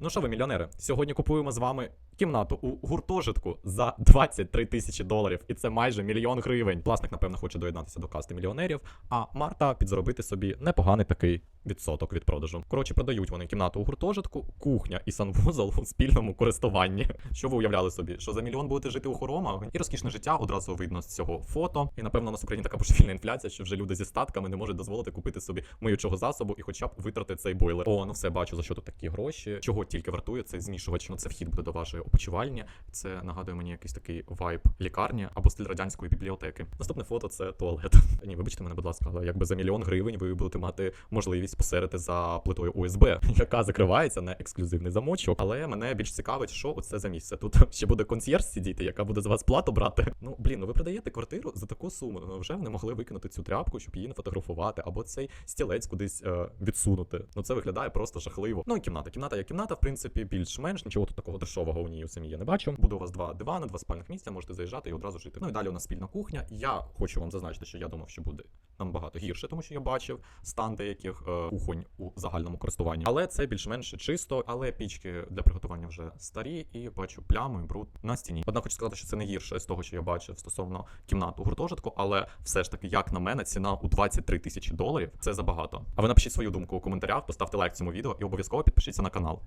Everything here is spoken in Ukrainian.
Ну що ви, мільйонери? Сьогодні купуємо з вами кімнату у гуртожитку за 23 тисячі доларів, і це майже мільйон гривень. Власник, напевно, хоче доєднатися до касти мільйонерів, а Марта підзаробити собі непоганий такий відсоток від продажу. Коротше, продають вони кімнату у гуртожитку, кухня і санвузол у спільному користуванні. Що ви уявляли собі? Що за мільйон будете жити у хоромах? І розкішне життя одразу видно з цього фото. І напевно у нас в Україні така божевільна інфляція, що вже люди зі статками не можуть дозволити купити собі миючого засобу і хоча б витрати цей бойлер. О, ну все бачу за що тут такі гроші. Чого тільки вартує цей змішувач? Ну це вхід буде до вашої опочивальні. Це нагадує мені якийсь такий вайб лікарні або стиль радянської бібліотеки. Наступне фото це туалет. Ні, вибачте мене, будь ласка, але якби за мільйон гривень ви будете мати можливість посерити за плитою УСБ, яка закривається на ексклюзивний замочок. Але мене більш цікавить, що це за місце. Тут ще буде консьєрж сидіти, яка буде з вас плату брати. Ну блін, ну ви продаєте квартиру за таку суму. Ну вже не могли викинути цю тряпку, щоб її не фотографувати, або цей стілець кудись е, відсунути. Ну це виглядає просто жахливо. Ну і кімната. Кімната як кімната, в принципі, більш-менш нічого тут такого дешевого у ній у самій я не бачу. Буде у вас два дивани, два спальних місця, можете заїжджати і одразу жити. Ну і далі у нас спільна кухня. Я хочу вам зазначити, що я думав, що буде набагато гірше, тому що я бачив стан деяких е, кухонь у загальному користуванні. Але це більш-менш чисто, але пічки для приготування вже старі, і бачу пляму і бруд на стіні. Однак хочу сказати, що це не гірше з того, що я бачив стосовно кімнат у гуртожитку, але все ж таки, як на мене, ціна у 23 тисячі доларів це забагато. А ви напишіть свою думку у коментарях, поставте лайк цьому відео і обов'язково підпишіться на канал.